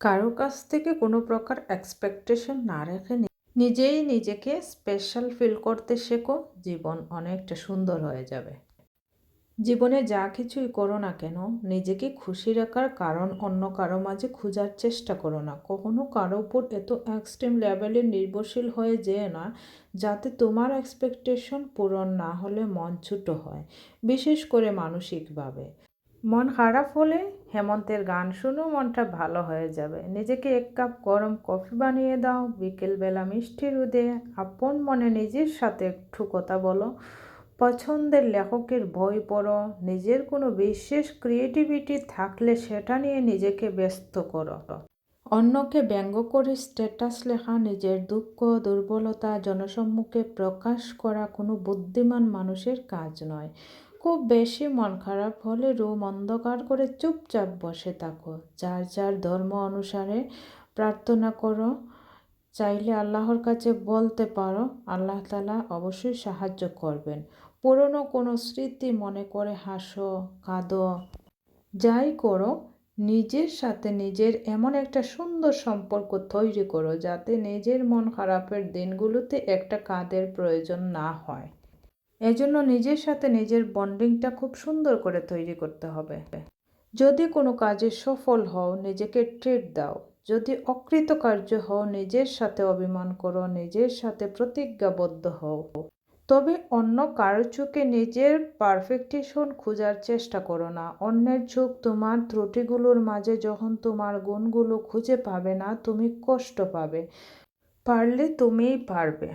কারও কাছ থেকে কোনো প্রকার এক্সপেকটেশন না রেখে নিজেই নিজেকে স্পেশাল ফিল করতে শেখো, জীবন অনেকটা সুন্দর হয়ে যাবে। জীবনে যা কিছুই করো না কেন, নিজেকে খুশি রাখার কারণ অন্য কারও মাঝে খোঁজার চেষ্টা করো না। কখনো কারও উপর এত এক্সট্রিম লেভেলে নির্ভরশীল হয়ে যেয়ে না, যাতে তোমার এক্সপেকটেশন পূরণ না হলে মন ছুটো হয়, বিশেষ করে মানসিকভাবে। মন খারাপ হলে হেমন্তের গান শুনো মনটা ভালো হয়ে যাবে। নিজেকে এক কাপ গরম কফি বানিয়ে দাও, বিকেলবেলা মিষ্টি রোদে আপন মনে নিজের সাথে একটু কথা বলো। পছন্দের লেখকের বই পড়ো। নিজের কোনো বিশেষ ক্রিয়েটিভিটি থাকলে সেটা নিয়ে নিজেকে ব্যস্ত করো। অন্যকে ব্যঙ্গ করে স্ট্যাটাস লেখা, নিজের দুঃখ, দুর্বলতা, জনসম্মুখে প্রকাশ করা কোনো বুদ্ধিমান মানুষের কাজ নয়। খুব বেশি মন খারাপ হলে রুম অন্ধকার করে চুপচাপ বসে থাকো। যার যার ধর্ম অনুসারে প্রার্থনা করো। চাইলে আল্লাহর কাছে বলতে পারো, আল্লাহ তালা অবশ্যই সাহায্য করবেন। পুরনো কোনো স্মৃতি মনে করে হাসো, কাঁদো। যাই করো, নিজের সাথে নিজের এমন একটা সুন্দর সম্পর্ক তৈরি করো যাতে নিজের মন খারাপের দিনগুলোতে একটা কাঁধের প্রয়োজন না হয়। এজন্য নিজের সাথে নিজের বন্ডিংটা খুব সুন্দর করে তৈরি করতে হবে। যদি কোনো কাজে সফল হও, নিজেকে ট্রিট দাও। যদি অকৃতকার্য হও, নিজের সাথে অভিমান করো, নিজের সাথে প্রতিজ্ঞাবদ্ধ হও। তবে অন্য কারও চোখে নিজের পারফেকটেশন খোঁজার চেষ্টা করো না। অন্যের চোখ তোমার ত্রুটিগুলোর মাঝে যখন তোমার গুণগুলো খুঁজে পাবে না, তুমি কষ্ট পাবে। পারলে তুমিই পারবে।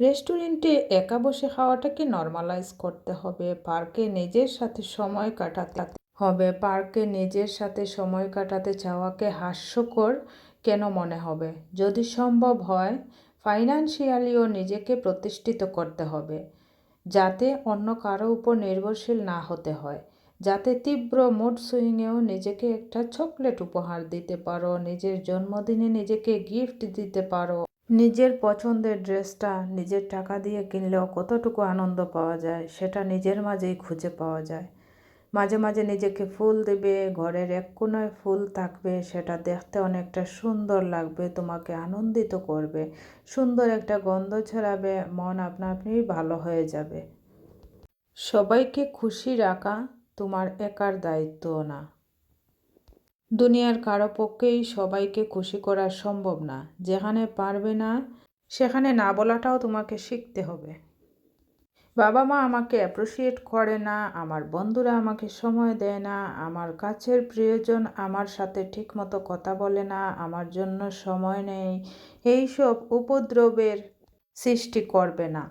রেস্টুরেন্টে একা বসে খাওয়াটাকে নর্মালাইজ করতে হবে। পার্কে নিজের সাথে সময় কাটাতে হবে। পার্কে নিজের সাথে সময় কাটাতে চাওয়াকে হাস্যকর কেন মনে হবে? যদি সম্ভব হয় ফাইন্যান্সিয়ালিও নিজেকে প্রতিষ্ঠিত করতে হবে, যাতে অন্য কারও উপর নির্ভরশীল না হতে হয়, যাতে তীব্র মুড সুইংয়েও নিজেকে একটা চকলেট উপহার দিতে পারো, নিজের জন্মদিনে নিজেকে গিফট দিতে পারো। নিজের পছন্দের ড্রেসটা নিজের টাকা দিয়ে কিনলেও কতটুকু আনন্দ পাওয়া যায়, সেটা নিজের মাঝেই খুঁজে পাওয়া যায়। মাঝে মাঝে নিজেকে ফুল দেবে, ঘরের এক কোনায় ফুল থাকবে, সেটা দেখতে অনেকটা সুন্দর লাগবে, তোমাকে আনন্দিত করবে। সুন্দর একটা গন্ধ ছড়াবে, মন আপনা আপনি ভালো হয়ে যাবে। সবাইকে খুশি রাখা তোমার একার দায়িত্ব না। দুনিয়ার কারও পক্ষেই সবাইকে খুশি করা সম্ভব না। যেখানে পারবে না, সেখানে না বলাটাও তোমাকে শিখতে হবে। বাবা মা আমাকে অ্যাপ্রিসিয়েট করে না, আমার বন্ধুরা আমাকে সময় দেয় না, আমার কাছের প্রিয়জন আমার সাথে ঠিকমতো কথা বলে না, আমার জন্য সময় নেই, এইসব উপদ্রবের সৃষ্টি করবে না।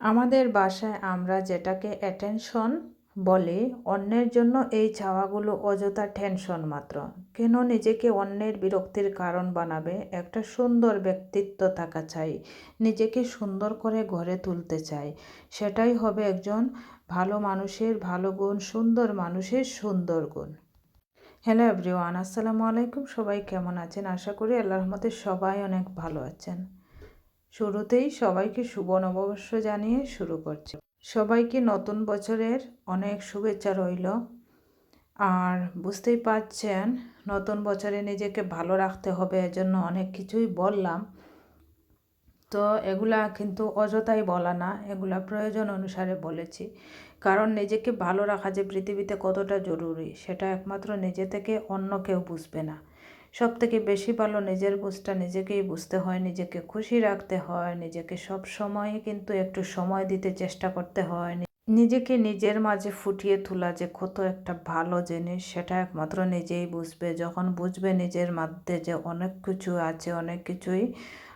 আমাদের বাসায় আমরা যেটাকে অ্যাটেনশন বলি, অন্যের জন্য এই চাওয়াগুলো অযথা টেনশন মাত্র। কেন নিজেকে অন্যের বিরক্তির কারণ বানাবে? একটা সুন্দর ব্যক্তিত্ব থাকা চাই, নিজেকে সুন্দর করে গড়ে তুলতে চাই। সেটাই হবে একজন ভালো মানুষের ভালো গুণ, সুন্দর মানুষের সুন্দর গুণ। হ্যালো এভরিওয়ান আসসালামু আলাইকুম। সবাই কেমন আছেন? আশা করি আল্লাহ রহমতে সবাই অনেক ভালো আছেন। শুরুতেই সবাইকে শুভ নববর্ষ জানিয়ে শুরু করছি। সবাইকে নতুন বছরের অনেক শুভেচ্ছা রইল। আর বুঝতেই পারছেন, নতুন বছরে নিজেকে ভালো রাখতে হবে এজন্য অনেক কিছুই বললাম। তো এগুলা কিন্তু অযথাই বলা না, এগুলা প্রয়োজন অনুসারে বলেছি। কারণ নিজেকে ভালো রাখা যে পৃথিবীতে কতটা জরুরি, সেটা একমাত্র নিজে থেকে অন্য কেউ বুঝবে না। সব থেকে বেশি ভালো নিজের বুঝটা নিজেকেই বুঝতে হয়, নিজেকে খুশি রাখতে হয়, নিজেকে সব সময় কিন্তু একটু সময় দিতে চেষ্টা করতে হয় নিজেকে নিজের মাঝে ফুটিয়ে তোলা যে কত একটা ভালো জিনিস সেটা একমাত্র নিজেই বুঝবে। যখন বুঝবে নিজের মধ্যে যে অনেক কিছু আছে, অনেক কিছুই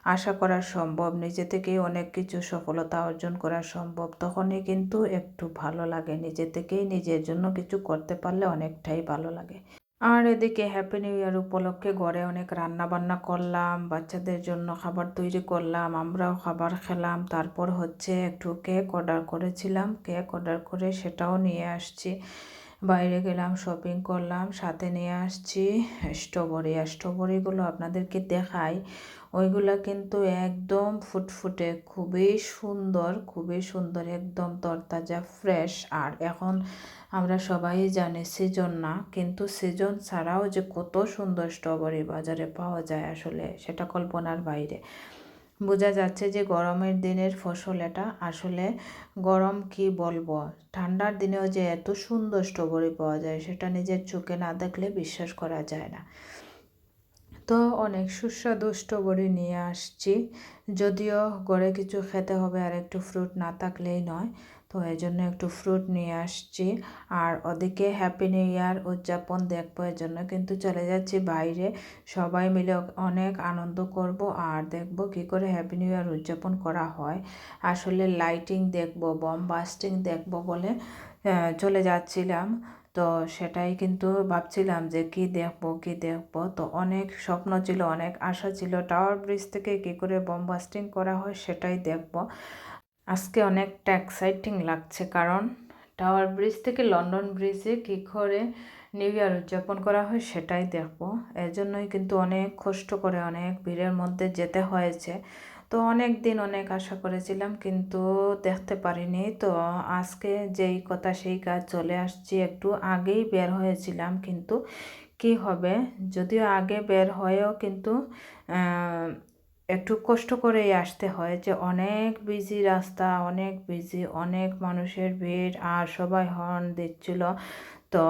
আশা করা সম্ভব, নিজে থেকেই অনেক কিছু সফলতা অর্জন করা সম্ভব, তখনই কিন্তু একটু ভালো লাগে। নিজে থেকেই নিজের জন্য কিছু করতে পারলে অনেকটাই ভালো লাগে। আর এদিকে হ্যাপি নিউ ইয়ার উপলক্ষে ঘরে অনেক রান্না বান্না করলাম, বাচ্চাদের জন্য খাবার তৈরি করলাম, আমরাও খাবার খেলাম। তারপর হচ্ছে একটু কেক অর্ডার করেছিলাম। কেক অর্ডার করে সেটাও নিয়ে আসছি। বাইরে গেলাম শপিং করলাম, সাথে নিয়ে আসছি। স্ট্রবেরি আর স্ট্রবেরিগুলো আপনাদেরকে দেখাই। ওইগুলো কিন্তু একদম ফুটফুটে, খুবই সুন্দর খুবই সুন্দর, একদম তরতাজা ফ্রেশ আর এখন আমরা সবাই জানি সিজন না, কিন্তু সিজন ছাড়াও যে কত সুন্দর স্ট্রবেরি বাজারে পাওয়া যায় আসলে, সেটা কল্পনার বাইরে। বোঝা যাচ্ছে যে গরমের দিনের ফসল এটা। আসলে গরম কি বলব? ঠান্ডার দিনেও যে এত সুন্দর স্ট্রবেরি পাওয়া যায়, সেটা নিজের চোখে না দেখলে বিশ্বাস করা যায় না। তো অনেক সুস্বাদু স্ট্রবেরি নিয়ে আসছি। যদিও ঘরে কিছু খেতে হবে আর একটু ফ্রুট না থাকলেই নয়, তো এই জন্য একটু ফ্রুট নিয়ে আসছি। আর ওদিকে হ্যাপি নিউ ইয়ার উদযাপন দেখব এর জন্য কিন্তু চলে যাচ্ছি বাইরে। সবাই মিলে অনেক আনন্দ করব আর দেখব কি করে হ্যাপি নিউ ইয়ার উদযাপন করা হয়। আসলে লাইটিং দেখব বম বাস্টিং দেখব বলে চলে যাচ্ছিলাম। তো সেটাই কিন্তু ভাবছিলাম যে কি দেখব কি দেখব? তো অনেক স্বপ্ন ছিল, অনেক আশা ছিল। টাওয়ার ব্রিজ থেকে কি করে বম বাস্টিং করা হয় সেটাই দেখব। আজকে অনেকটা এক্সাইটিং লাগছে কারণ টাওয়ার ব্রিজ থেকে লন্ডন ব্রিজে কী করে নিউ ইয়ার উদযাপন করা হয় সেটাই দেখব। এর জন্যই কিন্তু অনেক কষ্ট করে, অনেক ভিড়ের মধ্যে যেতে হয়েছে। তো অনেক দিন অনেক আশা করেছিলাম, কিন্তু দেখতে পারিনি। তো আজকে যেই কথা সেই কাজ চলে আসছি, একটু আগেই বের হয়েছিলাম, কিন্তু কি হবে? যদিও আগে বের হয়েও কিন্তু একটু কষ্ট করেই আসতে হয় যে অনেক বিজি রাস্তা, অনেক বিজি অনেক মানুষের ভিড়, আর সবাই হর্ন দিচ্ছিল। তো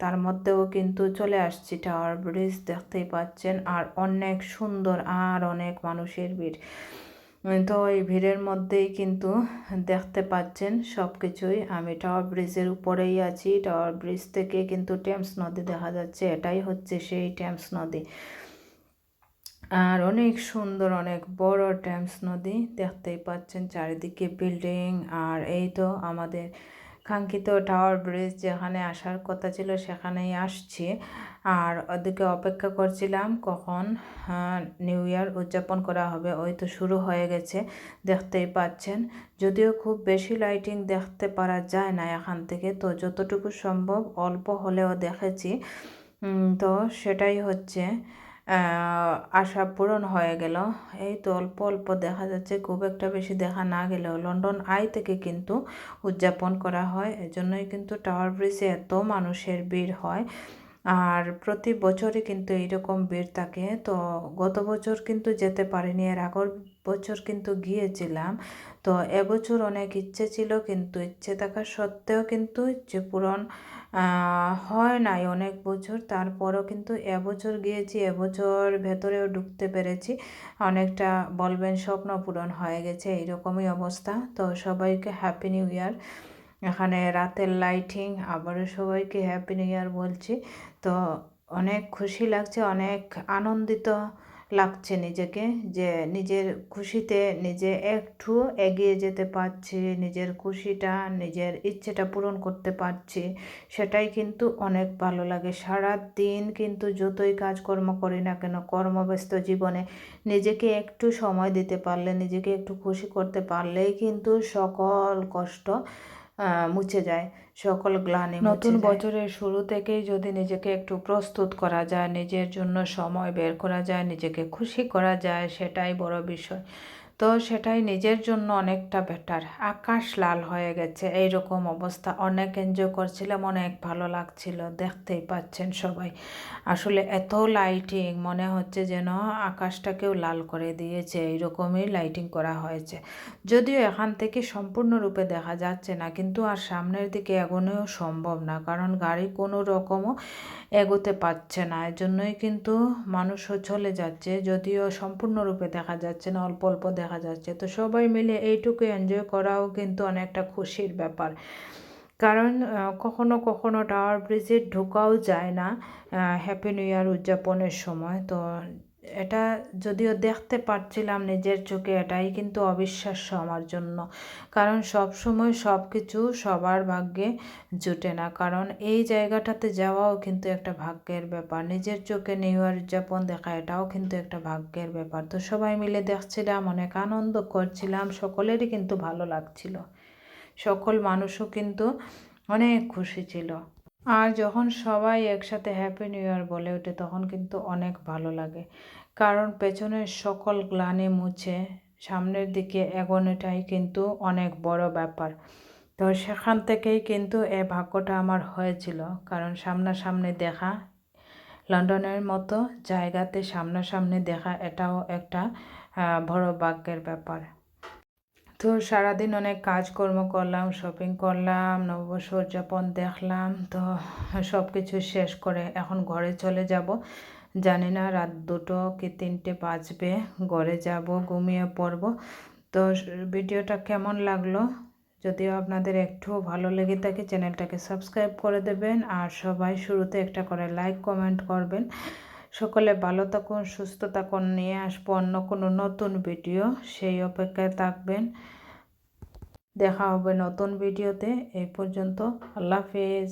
তার মধ্যেও কিন্তু চলে আসছি টাওয়ার ব্রিজ দেখতেই পাচ্ছেন। আর অনেক সুন্দর আর অনেক মানুষের ভিড়। তো এই ভিড়ের মধ্যেই কিন্তু দেখতে পাচ্ছেন সব কিছুই আমি টাওয়ার ব্রিজের উপরেই আছি। টাওয়ার ব্রিজ থেকে কিন্তু টেমস নদী দেখা যাচ্ছে। এটাই হচ্ছে সেই টেমস নদী। আর অনেক সুন্দর, অনেক বড় টেমস নদী। দেখতেই পাচ্ছেন চারিদিকে বিল্ডিং আর এই তো আমাদের কাঙ্ক্ষিত টাওয়ার ব্রিজ যেখানে আসার কথা ছিল সেখানেই আসছি। আর ওদিকে অপেক্ষা করছিলাম কখন নিউ ইয়ার উদযাপন করা হবে। ওই তো শুরু হয়ে গেছে, দেখতেই পাচ্ছেন। যদিও খুব বেশি লাইটিং দেখতে পারা যায় না এখান থেকে, তো যতটুকু সম্ভব অল্প হলেও দেখেছি। তো সেটাই হচ্ছে। আশা পূরণ হয়ে গেল। এই তো অল্প অল্প দেখা যাচ্ছে, খুব একটা বেশি দেখা না গেলেও লন্ডন আই থেকে কিন্তু উদযাপন করা হয়। এজন্যই কিন্তু টাওয়ার ব্রিজে এত মানুষের ভিড় হয়। আর প্রতি বছরই কিন্তু এইরকম ভিড় থাকে। তো গত বছর কিন্তু যেতে পারিনি এর আগর বছর কিন্তু গিয়েছিলাম। তো এবছর অনেক ইচ্ছে ছিল, কিন্তু ইচ্ছে থাকা সত্ত্বেও কিন্তু ইচ্ছে পূরণ হয় নাই অনেক বছর। তারপরও কিন্তু এবছর গিয়েছি, এবছর ভেতরেও ঢুকতে পেরেছি। অনেকটা বলবেন স্বপ্ন পূরণ হয়ে গেছে, এইরকমই অবস্থা। তো সবাইকে হ্যাপি নিউ ইয়ার এখানে রাতের লাইটিং আবারও সবাইকে হ্যাপি নিউ ইয়ার বলছি। তো অনেক খুশি লাগছে, অনেক আনন্দিত লাগছে নিজেকে যে নিজের খুশিতে নিজে একটু এগিয়ে যেতে পারছি, নিজের খুশিটা, নিজের ইচ্ছেটা পূরণ করতে পারছি, সেটাই কিন্তু অনেক ভালো লাগে। সারা দিন কিন্তু যতই কাজকর্ম করি না কেন, কর্মব্যস্ত জীবনে নিজেকে একটু সময় দিতে পারলে, নিজেকে একটু খুশি করতে পারলেই কিন্তু সকল কষ্ট মুছে যায় সকল গ্লানি নতুন বছরের শুরু থেকেই যদি নিজেকে একটু প্রস্তুত করা যায় নিজের জন্য সময় বের করা যায় নিজেকে খুশি করা যায় সেটাই বড় বিষয়। তো সেটাই নিজের জন্য অনেকটা বেটার আকাশ লাল হয়ে গেছে, এইরকম অবস্থা। অনেক এনজয় করছিলাম, অনেক ভালো লাগছিল, দেখতেই পাচ্ছেন সবাই। আসলে এত লাইটিং মনে হচ্ছে যেন আকাশটাকেও লাল করে দিয়েছে, এইরকমই লাইটিং করা হয়েছে। যদিও এখান থেকে সম্পূর্ণরূপে দেখা যাচ্ছে না, কিন্তু আর সামনের দিকে এগোনোও সম্ভব না, কারণ গাড়ি কোনো রকমও এগোতে পারছে না। এর জন্যই কিন্তু মানুষ চলে যাচ্ছে, যদিও সম্পূর্ণরূপে দেখা যাচ্ছে না, অল্প অল্প দেখা যাচ্ছে। তো সবাই মিলে এইটুকু এনজয় করাও কিন্তু অনেকটা খুশির ব্যাপার। কারণ কখনো কখনো টাওয়ার ব্রিজে ঢোকাও যায় না হ্যাপি নিউ ইয়ার উদযাপনের সময়। তো এটা যদিও দেখতে পারছিলাম নিজের চোখে, এটাই কিন্তু অবিশ্বাস্য আমার জন্য। কারণ সব সময় সব কিছু সবার ভাগ্যে জুটে না। কারণ এই জায়গাটাতে যাওয়াও কিন্তু একটা ভাগ্যের ব্যাপার। নিজের চোখে নিউ ইয়ার উদযাপন দেখা, এটাও কিন্তু একটা ভাগ্যের ব্যাপার। তো সবাই মিলে দেখছিলাম, অনেক আনন্দ করছিলাম, সকলেরই কিন্তু ভালো লাগছিল। সকল মানুষও কিন্তু অনেক খুশি ছিল। আর যখন সবাই একসাথে হ্যাপি নিউ ইয়ার বলে ওঠে, তখন কিন্তু অনেক ভালো লাগে। কারণ পেছনের সকল গ্লানি মুছে, সামনের দিকে এগোনোটাই কিন্তু অনেক বড় ব্যাপার। তো সেখান থেকেই কিন্তু এ ভাগ্যটা আমার হয়েছিল। কারণ সামনাসামনি দেখা, লন্ডনের মতো জায়গাতে সামনাসামনি দেখা, এটাও একটা বড় ভাগ্যের ব্যাপার। তো সারাদিন অনেক কাজকর্ম করলাম শপিং করলাম নববর্ষ উদযাপন দেখলাম, তো সব কিছু শেষ করে এখন ঘরে চলে যাব। জানি না রাত দুটো কি তিনটে বাজবে, ঘরে যাব, ঘুমিয়ে পড়ব। তো ভিডিওটা কেমন লাগল? যদিও আপনাদের একটু ভালো লেগে থাকে, চ্যানেলটাকে সাবস্ক্রাইব করে দেবেন। আর সবাই শুরুতে একটা করে লাইক, কমেন্ট করবেন। সকলে ভালো থাকুন, সুস্থ থাকুন, নিয়ে আসব অন্য কোনো নতুন ভিডিও। সেই অপেক্ষায় থাকবেন। দেখা হবে নতুন ভিডিওতে। এই পর্যন্ত আল্লাহ হাফেজ।